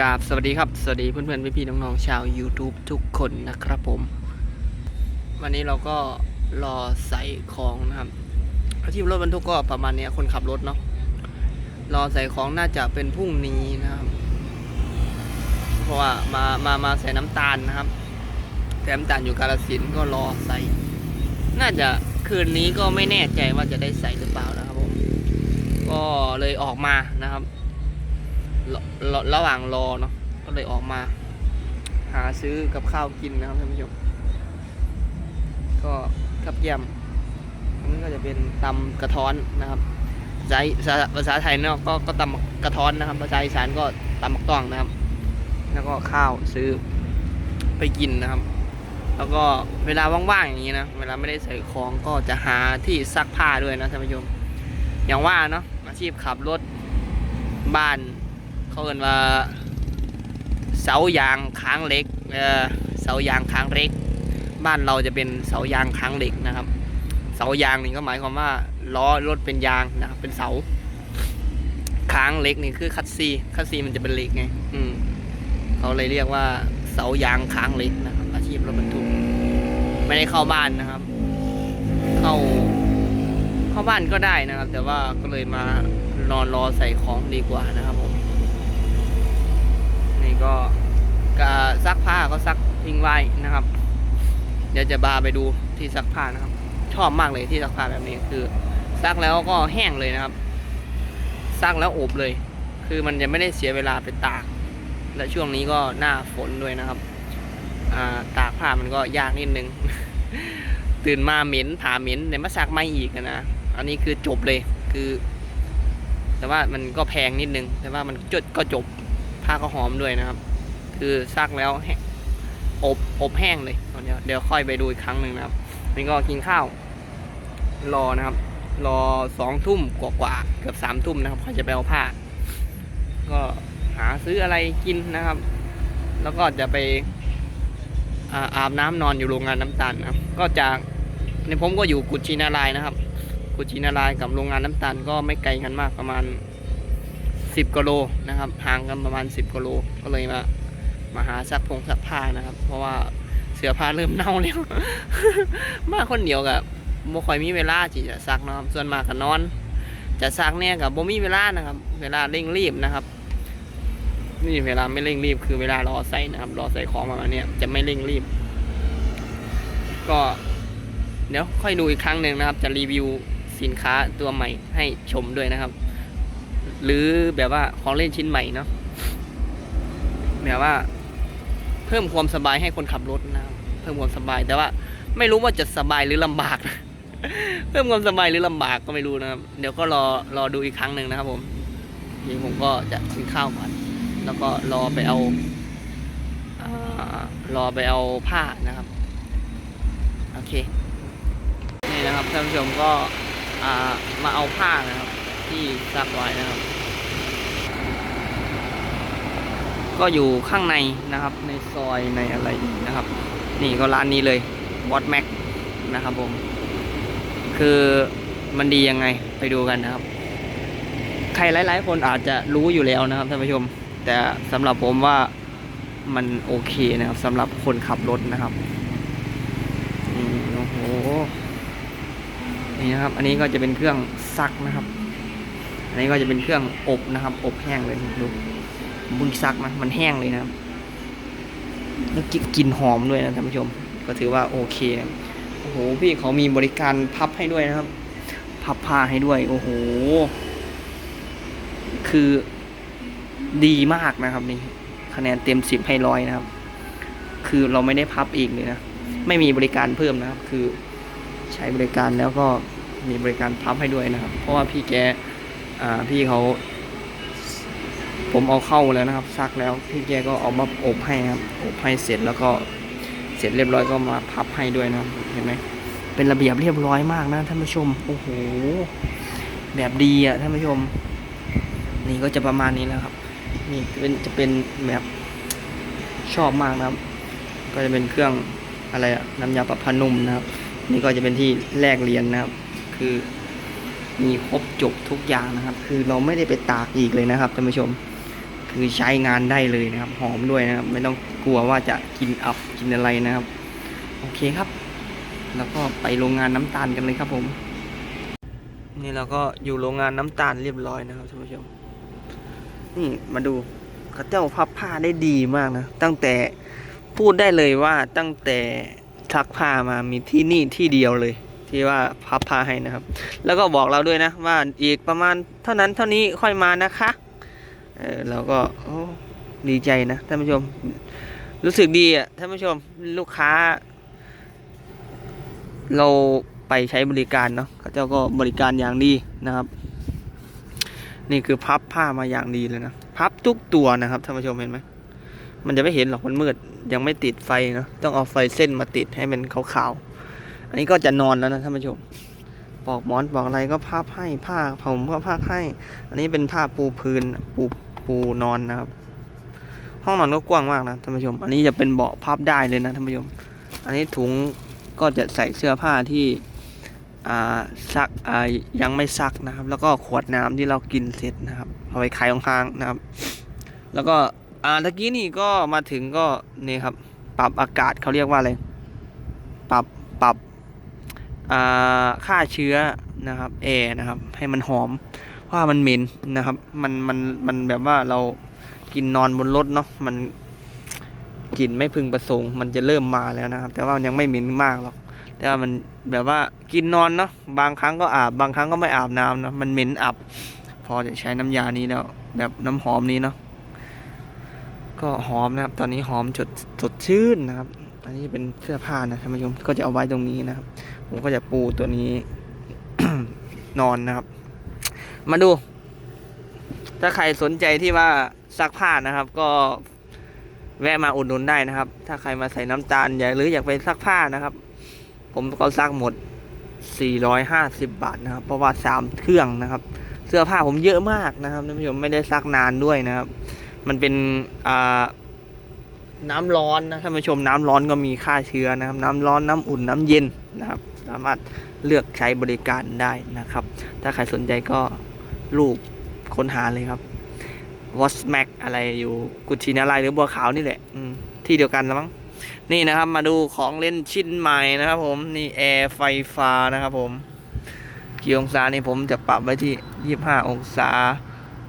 กราบสวัสดีครับ สวัสดีเพื่อนๆพี่ๆน้องๆชาว YouTube ทุกคนนะครับผม วันนี้เราก็รอใส่ของนะครับอาชีพรถบรรทุกก็ประมาณนี้คนขับรถเนาะรอใส่ของน่าจะเป็นพรุ่งนี้นะครับ เพราะว่ามามามาใส่น้ำตาลนะครับแต่น้ำตาลอยู่กาลสินก็รอใส่ น่าจะคืนนี้ก็ไม่แน่ใจว่าจะได้ใส่หรือเปล่านะครับผมก็เลยออกมานะครับ ระระระหว่างรอเนาะก็เลยออกมา หาซื้อกับข้าวกินนะครับท่านผู้ชมก็กับยำอันนี้ก็จะเป็นตำกระท้อนนะครับภาษาภาษาภาษาไทยเนาะก็ก็ตำกระท้อนนะครับภาษาอีสานก็ตำมักต้องนะครับ แล้วก็ข้าวซื้อไปกินนะครับ แล้วก็เวลาว่างๆอย่างนี้นะเวลาไม่ได้ใส่ของก็จะหาที่ซักผ้าด้วยนะท่านผู้ชมอย่างว่าเนาะอาชีพขับรถบ้าน เขาเอ่นว่าเสายางค้างเหล็กเออเสายางค้างเหล็ก บ้านเราจะเป็นเสายางค้างเหล็กนะครับ เสายางนี่ก็หมายความว่าล้อรถเป็นยางนะครับเป็นเสา ค้างเหล็กนี่คือคัตซีคัตซีมันจะเป็นเหล็กไงอืมเขาเลยเรียกว่าเสายางค้างเหล็กนะครับ อาชีพรถบรรทุกไม่ได้เข้าบ้านนะครับ เข้าเข้าบ้านก็ได้นะครับ แต่ว่าก็เลยมานอนรอใส่ของดีกว่านะครับผม ก็กซักผ้าก็ซักทิ้งไว้นะครับ เดี๋ยวจะบาไปดูที่ซักผ้านะครับ ชอบมากเลยที่ซักผ้าแบบนี้คือ ซักแล้วก็แห้งเลยนะครับ ซักแล้วอบเลย คือมันจะไม่ได้เสียเวลาไปตาก และช่วงนี้ก็หน้าฝนด้วยนะครับาตากผ้ามันก็ยากนิดนึง ตื่นมาเหม็นผ่าเหม็นเดี๋ยวมาซักไม่อีกนะ อันนี้คือจบเลยคือ แต่ว่ามันก็แพงนิดนึง แต่ว่ามันจดก็จบ ผ้าก็หอมด้วยนะครับ คือซักแล้วแห้งอบอบแห้งเลยตอนเนี้ยเดี๋ยวค่อยไปดูอีกครั้งหนึ่งนะครับนี่ก็กินข้าว รอนะครับ รอสองทุ่มกว่าๆเกือบสามทุ่มนะครับค่อยจะไปเอาผ้า ก็หาซื้ออะไรกินนะครับ แล้วก็จะไปอาบน้ำนอนอยู่โรงงานน้ำตาลนะครับ ก็จากในผมก็อยู่กุชินารายนะครับ กุชินารายณ์กับโรงงานน้ำตาลก็ไม่ไกลกันมากประมาณ 10กิโลนะครับห่างกันประมาณ10กิโลก็เลยมามาหาซักพงซักผ้านะครับ เพราะว่าเสื้อผ้าเริ่มเน่าแล้วมาคนเดียวกับบ่ค่อยมีเวลาที่จะซักนะครับ ส่วนมากก็นอน จะซักเนี่ยกับบ่มีเวลานะครับ เวลาเร่งรีบนะครับ นี่เวลาไม่เร่งรีบคือเวลารอใส่นะครับ รอใส่ของประมาณเนี้ยจะไม่เร่งรีบ ก็เดี๋ยวค่อยดูอีกครั้งหนึ่งนะครับ จะรีวิวสินค้าตัวใหม่ให้ชมด้วยนะครับ หรือแบบว่าของเล่นชิ้นใหม่เนาะแบบว่า เพิ่มความสบายให้คนขับรถนะเพิ่มความสบาย แต่ว่า ไม่รู้ว่าจะสบายหรือลำบาก เพิ่มความสบายหรือลำบากก็ไม่รู้นะครับเดี๋ยวก็รอรอดูอีกครั้งหนึ่งนะครับ ผมทีนี้ผมก็จะกินข้าวก่อนแล้วก็รอไปเอาอรอไปเอาผ้านะครับโอเคนี่นะครับท่านผู้ชมก็มาเอาผ้านะครับ ที่ซักไว้นะครับ ก็อยู่ข้างในนะครับ ในซอยในอะไรนะครับ นี่ก็ร้านนี้เลย w a t Mac นะครับผม คือมันดียังไงไปดูกันนะครับ ใครหลาย ๆ คนอาจจะรู้อยู่แล้วนะครับท่านผู้ชม แต่สำหรับผมว่ามันโอเคนะครับสำหรับคนขับรถนะครับนี่โอ้โหนี่นะครับ อันนี้ก็จะเป็นเครื่องซักนะครับ อันนี้ก็จะเป็นเครื่องอบนะครับ อบแห้งเลยดูบุญซักนะมันแห้งเลยนะครับแล้วกลินกลินหอมด้วยนะท่านผู้ชม ก็ถือว่าโอเคโอ้โหพี่เขามีบริการพับให้ด้วยนะครับ พับผ้าให้ด้วย โอ้โห คือดีมากนะครับนี่คะแนนเต็มสิบให้ร้อยนะครับ คือเราไม่ได้พับอีกเลยนะ ไม่มีบริการเพิ่มนะครับ คือใช้บริการแล้วก็มีบริการพับให้ด้วยนะครับ เพราะว่าพี่แก พี่เขา ผมเอาเข้าแล้วนะครับ ซักแล้วพี่แกก็เอามาอบให้ครับอบให้เสร็จแล้วก็เสร็จเรียบร้อยก็มาพับให้ด้วยนะเห็นไหมเป็นระเบียบเรียบร้อยมากนะท่านผู้ชมโอ้โหแบบดีอะท่านผู้ชม นี่ก็จะประมาณนี้นะครับ นี่เป็นจะเป็นแบบชอบมากนะครับ ก็จะเป็นเครื่องอะไรอะน้ำยาปรับผ้านุ่มนะครับ นี่ก็จะเป็นที่แลกเหรียญนะครับ คือ มีครบจบทุกอย่างนะครับ คือเราไม่ได้ไปตากอีกเลยนะครับท่านผู้ชม คือใช้งานได้เลยนะครับ หอมด้วยนะครับ ไม่ต้องกลัวว่าจะกินอับกินอะไรนะครับ โอเคครับ แล้วก็ไปโรงงานน้ำตาลกันเลยครับผม นี่เราก็อยู่โรงงานน้ำตาลเรียบร้อยนะครับท่านผู้ชม นี่มาดูเขาเจ้าพับผ้าได้ดีมากนะ ตั้งแต่พูดได้เลยว่าตั้งแต่ซักผ้ามามีที่นี่ที่เดียวเลย ที่ว่าพับผ้าให้นะครับ แล้วก็บอกเราด้วยนะว่าอีกประมาณเท่านั้นเท่านี้ค่อยมานะคะเออเราก็ดีใจนะท่านผู้ชม รู้สึกดีอะท่านผู้ชมลูกค้า เราไปใช้บริการเนาะเขาเจ้าก็บริการอย่างดีนะครับ นี่คือพับผ้ามาอย่างดีเลยนะพับทุกตัวนะครับท่านผู้ชมเห็นไหมมันจะไม่เห็นหรอกมันมืด ยังไม่ติดไฟเนาะต้องเอาไฟเส้นมาติดให้มันขาวๆ อันนี้ก็จะนอนแล้วนะท่านผู้ชมปอกหมอนปอกอะไรก็พับให้ผ้าผมก็พับให้ อันนี้เป็นผ้าปูพื้นปูปูนอนนะครับ ห้องนอนก็กว้างมากนะท่านผู้ชม อันนี้จะเป็นเบาะพับได้เลยนะท่านผู้ชม อันนี้ถุงก็จะใส่เสื้อผ้าที่อ่าซักอ่ายังไม่ซักนะครับ แล้วก็ขวดน้ำที่เรากินเสร็จนะครับ เอาไว้ขายของค้างนะครับ แล้วก็อ่าตะกี้นี่ก็มาถึงก็นี่ครับ ปรับอากาศเขาเรียกว่าอะไร ฆ่าเชื้อนะครับแอร์นะครับ ให้มันหอมเพราะว่ามันเหม็นนะครับ มันมันมันแบบว่าเรากินนอนบนรถเนาะมันกลิ่นไม่พึงประสงค์ มันจะเริ่มมาแล้วนะครับ แต่ว่ายังไม่เหม็นมากหรอกแต่ว่ามันแบบว่ากินนอนเนาะบางครั้งก็อาบ บางครั้งก็ไม่อาบน้ำเนาะมันเหม็นอับ พอจะใช้น้ำยานี้แล้ว แบบน้ำหอมนี้เนาะก็หอมนะครับ ตอนนี้หอมจดสดชื่นนะครับ อันนี้เป็นเสื้อผ้านะท่านผู้ชมก็จะเอาไว้ตรงนี้นะครับ ผมก็จะปูตัวนี้ นอนนะครับ มาดู ถ้าใครสนใจที่ว่าซักผ้านะครับ ก็แวะมาอุดหนุนได้นะครับ ถ้าใครมาใส่น้ำตาลอยากหรืออยากไปซักผ้านะครับ ผมก็ซักหมด 450 บาทนะครับ เพราะว่า3เครื่องนะครับ เสื้อผ้าผมเยอะมากนะครับท่านผู้ชมไม่ได้ซักนานด้วยนะครับ มันเป็นอ่าน้ำร้อนนะท่านผู้ชมน้ำร้อนก็มีค่าเชื้อนะครับ น้ำร้อนน้ำอุ่นน้ำเย็นนะครับ สามารถเลือกใช้บริการได้นะครับ ถ้าใครสนใจก็รูปค้นหาเลยครับ w a t m a c อะไรอยู่กุชินาลายหรือบัวขาวนี่แหละที่เดียวกันแล้วมั้งนี่นะครับมาดูของเล่นชิ้นใหม่นะครับผมนี่แอร์ไฟฟ้านะครับผมกี่องศานี่ผมจะปรับไว้ที่ 25 องศา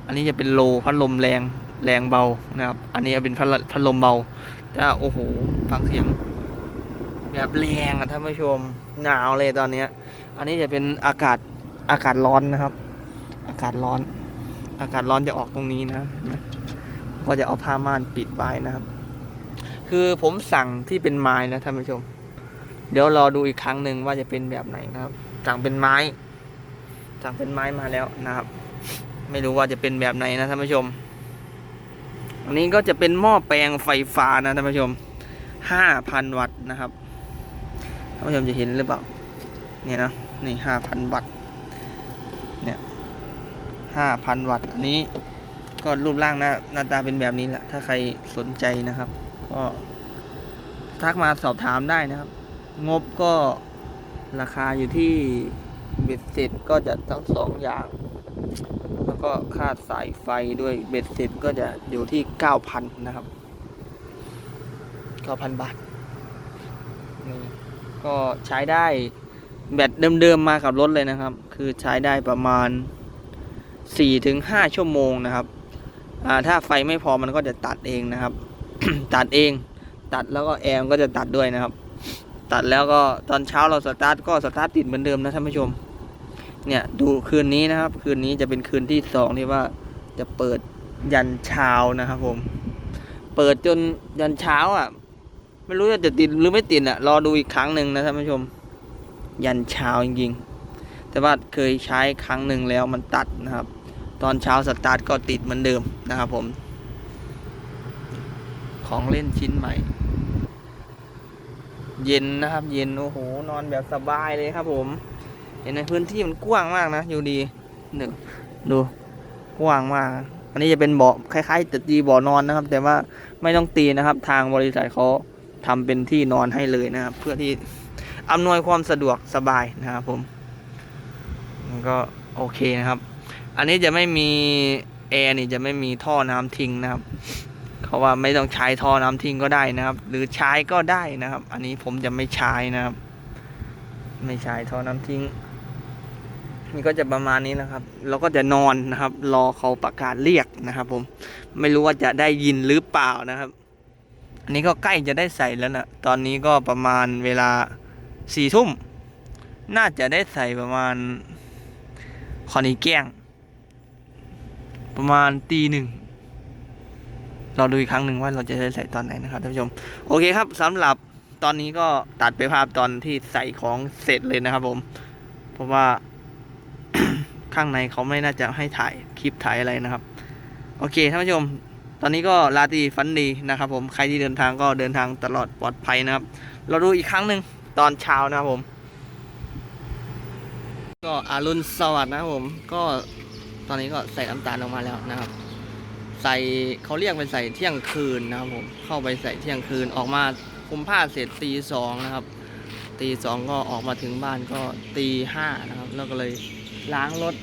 อันนี้จะเป็นโลพัดลมแรงแรงเบานะครับ อันนี้เป็นพัดลมเบาแต่โอ้โหฟังเสียง แบบแรงอะท่านผู้ชมหนาวเลยตอนเนี้ย อันนี้จะเป็นอากาศอากาศร้อนนะครับ อากาศร้อน อากาศร้อนจะออกตรงนี้นะ ก็จะเอาผ้าม่านปิดไว้นะครับ คือผมสั่งที่เป็นไม้นะท่านผู้ชม เดี๋ยวรอดูอีกครั้งหนึ่งว่าจะเป็นแบบไหนนะครับ สั่งเป็นไม้ สั่งเป็นไม้มาแล้วนะครับ ไม่รู้ว่าจะเป็นแบบไหนนะท่านผู้ชม อันนี้ก็จะเป็นหม้อแปลงไฟฟ้านะท่านผู้ชมห้าพันวัตต์นะครับ ท่านผู้ชมจะเห็นหรือเปล่า เนี่ยนะ นี่ห้าพันวัตต์ เนี่ยห้าพันวัตต์ อันนี้ก็รูปร่างหน้าหน้าตาเป็นแบบนี้แหละ ถ้าใครสนใจนะครับ ก็ทักมาสอบถามได้นะครับ งบก็ราคาอยู่ที่เบ็ดเสร็จก็จะทั้งสองอย่าง แล้วก็ค่าสายไฟด้วยเบ็ดเสร็จก็จะอยู่ที่เก้าพันนะครับเก้าพันบาทนี่ ก็ใช้ได้แบตเดิมๆมากับรถเลยนะครับ คือใช้ได้ประมาณสี่ถึงห้าชั่วโมงนะครับถ้าไฟไม่พอมันก็จะตัดเองนะครับ ตัดเองตัดแล้วก็แอมก็จะตัดด้วยนะครับ ตัดแล้วก็ตอนเช้าเราสตาร์ทก็สตาร์ทติดเหมือนเดิมนะท่านผู้ชม เนี่ยดูคืนนี้นะครับ คืนนี้จะเป็นคืนที่สองที่ว่าจะเปิดยันเช้านะครับผม เปิดจนยันเช้าอะ ไม่รู้ว่าจะติดหรือไม่ติดอะรอดูอีกครั้งหนึ่งนะท่านผู้ชม ยันเช้าจริงๆ แต่ว่าเคยใช้ครั้งหนึ่งแล้วมันตัดนะครับ ตอนเช้าสตาร์ทก็ติดเหมือนเดิมนะครับผม ของเล่นชิ้นใหม่ เย็นนะครับ เย็นโอ้โห นอนแบบสบายเลยครับผม เห็นในพื้นที่มันกว้างมากนะ อยู่ดีหนึ่งดูกว้างมากอันนี้จะเป็นเบาะคล้ายๆจะตีเบาะนอนนะครับ แต่ว่าไม่ต้องตีนะครับ ทางบริษัทเขา ทำเป็นที่นอนให้เลยนะครับ เพื่อที่อำนวยความสะดวกสบายนะครับผมก็โอเคนะครับ อันนี้จะไม่มีแอร์นี่จะไม่มีท่อน้ำทิ้งนะครับเขาว่าไม่ต้องใช้ท่อน้ำทิ้งก็ได้นะครับ หรือใช้ก็ได้นะครับ อันนี้ผมจะไม่ใช้นะครับ ไม่ใช้ท่อน้ำทิ้งนี่ก็จะประมาณนี้นะครับ เราก็จะนอนนะครับ รอเขาประกาศเรียกนะครับ ผม ไม่รู้ว่าจะได้ยินหรือเปล่านะครับ อันนี้ก็ใกล้จะได้ใส่แล้วนะตอนนี้ก็ประมาณเวลาสี่ทุ่ม น่าจะได้ใส่ประมาณคอนี้แก้ง ประมาณตีหนึ่งเราดูอีกครั้งหนึ่งว่าเราจะได้ใส่ตอนไหนนะครับท่านผู้ชม โอเคครับสำหรับตอนนี้ก็ตัดไปภาพตอนที่ใส่ของเสร็จเลยนะครับผมเพราะว่าข้างในเขาไม่น่าจะให้ถ่ายคลิปถ่ายอะไรนะครับ โอเคท่านผู้ชม ตอนนี้ก็ลาตรีฟันดีนะครับผมใครที่เดินทางก็เดินทางตลอดปลอดภัยนะครับ เราดูอีกครั้งหนึ่งตอนเช้านะครับผม ก็อารุณสวัสดิ์นะครับผม ก็ตอนนี้ก็ใส่น้ำตาลออกมาแล้วนะครับ ใส่เขาเรียกไปใส่เที่ยงคืนนะครับผมเข้าไปใส่เที่ยงคืนออกมาคุมผ้าเสร็จตีสองนะครับตีสองก็ออกมาถึงบ้านก็ตีห้านะครับ แล้วก็เลยล้างรถ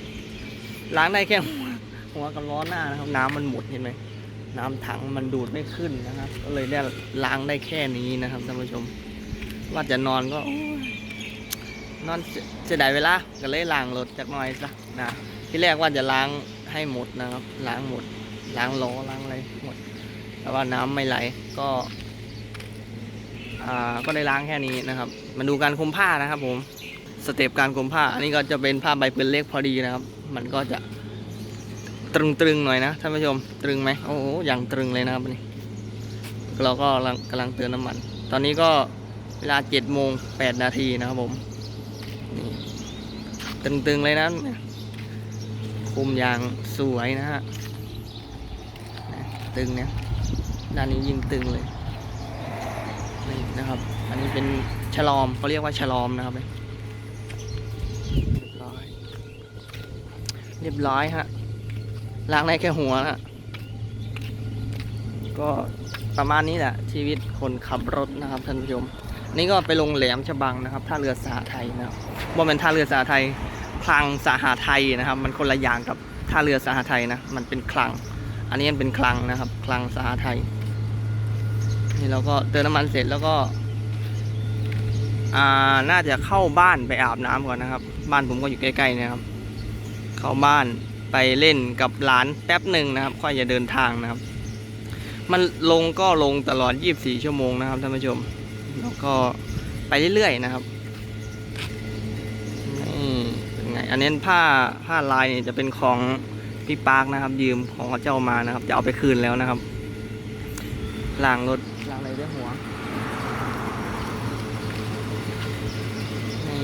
ล้างได้แค่หัวหัวกับล้อหน้านะครับ น้ำมันหมดเห็นไหม น้ำถังมันดูดไม่ขึ้นนะครับ ก็เลยได้ล้างได้แค่นี้นะครับท่านผู้ชม ว่าจะนอนก็นอนเสียดายเวลาก็เลยล้างรถจักหน่อยซะนะที่แรกว่าจะล้างให้หมดนะครับล้างหมดล้างล้อล้างอะไรหมดแต่ว่าน้ำไม่ไหลก็อ่าก็ได้ล้างแค่นี้นะครับ มาดูการคุมผ้านะครับผมสเต็ปการคุมผ้าอันนี้ก็จะเป็นผ้าใบเปืนเล็กพอดีนะครับ มันก็จะ ตรึงๆหน่อยนะท่านผู้ชมตรึงไหมโอ้โหอย่างตรึงเลยนะครับนี่เราก็กำลังกำลังเติมน้ำมัน ตอนนี้ก็เวลาเจ็ดโมงแปดนาทีนะครับผมนี่ตึงๆเลยนะคุมยางสวยนะฮะนะตึงเนี่ยด้านนี้ยิ่งตึงเลยนี่นะครับ อันนี้เป็นฉลอมเขาเรียกว่าฉลอมนะครับเรียบร้อยเรียบร้อยฮะ ล้างได้แค่หัวนะก็ประมาณนี้แหละชีวิตคนขับรถนะครับท่านผู้ชมนี่ก็ไปลงแหลมฉบังนะครับท่าเรือสหไทยนะครับว่าเป็นท่าเรือสหไทยคลังสาหไทยนะครับ มันคนละอย่างกับท่าเรือสาหไทยนะมันเป็นคลัง อันนี้มันเป็นคลังนะครับ คลังสาหไทยนี่เราก็เติมน้ำมันเสร็จแล้วก็อ่าน่าจะเข้าบ้านไปอาบน้ำก่อนนะครับ บ้านผมก็อยู่ใกล้ๆนะครับ เข้าบ้าน ไปเล่นกับหลานแป๊บหนึ่งนะครับ ค่อยจะเดินทางนะครับ มันลงก็ลงตลอด 24 ชั่วโมงนะครับท่านผู้ชม แล้วก็ไปเรื่อยๆนะครับนี่เป็นไง อันนี้ผ้าผ้าลายเนี่ยจะเป็นของพี่ปาร์คนะครับ ยืมของเขาเจ้ามานะครับ จะเอาไปคืนแล้วนะครับล้างรถล้างอะไรด้วยหัวนี่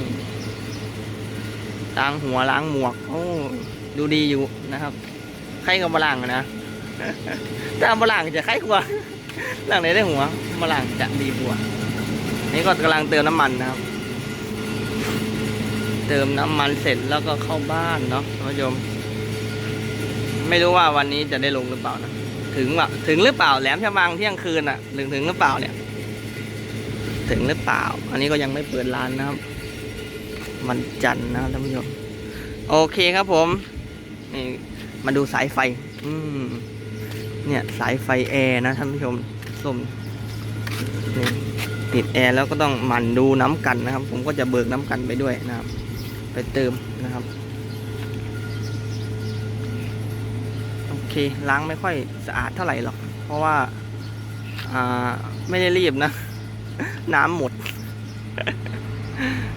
ล้างหัวล้างหมวก โอ้ ดูดีอยู่นะครับใครกับมาล้างนะถ้ามาล้างจะใครกว่าล้างไหนได้หัวมาล้างจะดีกว่านี่ก็กำลังเติมน้ำมันนะครับ เติมน้ำมันเสร็จแล้วก็เข้าบ้านเนาะท่านผู้ชมไม่รู้ว่าวันนี้จะได้ลงหรือเปล่านะถึงว่าถึงหรือเปล่าแหลมฉบังเที่ยงคืนอะถึงถึงหรือเปล่าเนี่ย ถึงหรือเปล่า อันนี้ก็ยังไม่เปิดร้านนะครับวันจันทร์นะท่านผู้ชมโอเคครับผม นี่มาดูสายไฟ อืมเนี่ยสายไฟแอร์นะท่านผู้ชมส้มนี่ติดแอร์แล้วก็ต้องหมั่นดูน้ำกันนะครับ ผมก็จะเบิกน้ำกันไปด้วยนะครับ ไปเติมนะครับโอเคล้างไม่ค่อยสะอาดเท่าไหร่หรอก เพราะว่าอ่าไม่ได้รีบนะ น้ำหมด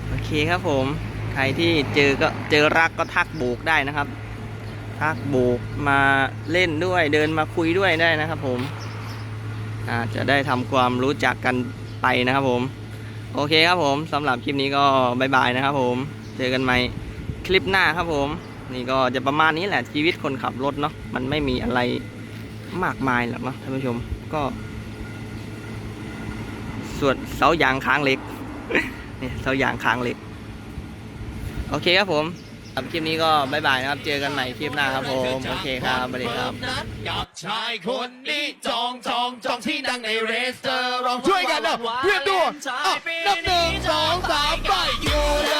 โอเคครับผม ใครที่เจอก็เจอรักก็ทักโบกได้นะครับ ทักโบกมาเล่นด้วย เดินมาคุยด้วยได้นะครับผมอาจะได้ทำความรู้จักกันไปนะครับผม โอเคครับผมสำหรับคลิปนี้ก็บายบายนะครับผมเจอกันใหม่คลิปหน้าครับผม นี่ก็จะประมาณนี้แหละชีวิตคนขับรถเนาะมันไม่มีอะไรมากมายหรอกเนาะท่านผู้ชมก็ส่วนเสายางค้างเหล็กเนี่ยเสายางค้างเหล็ก โอเคครับผม สำหรับคลิปนี้ก็บายบายนะครับ เจอกันใหม่คลิปหน้าครับผม โอเคครับสวัสดีครับ กับชายคนนี้จองจองจองที่นั่งในเรสเตอร์รองช่วยกันนะเพื่อนดูอะนับหนึ่งสองสามไปอยู่เล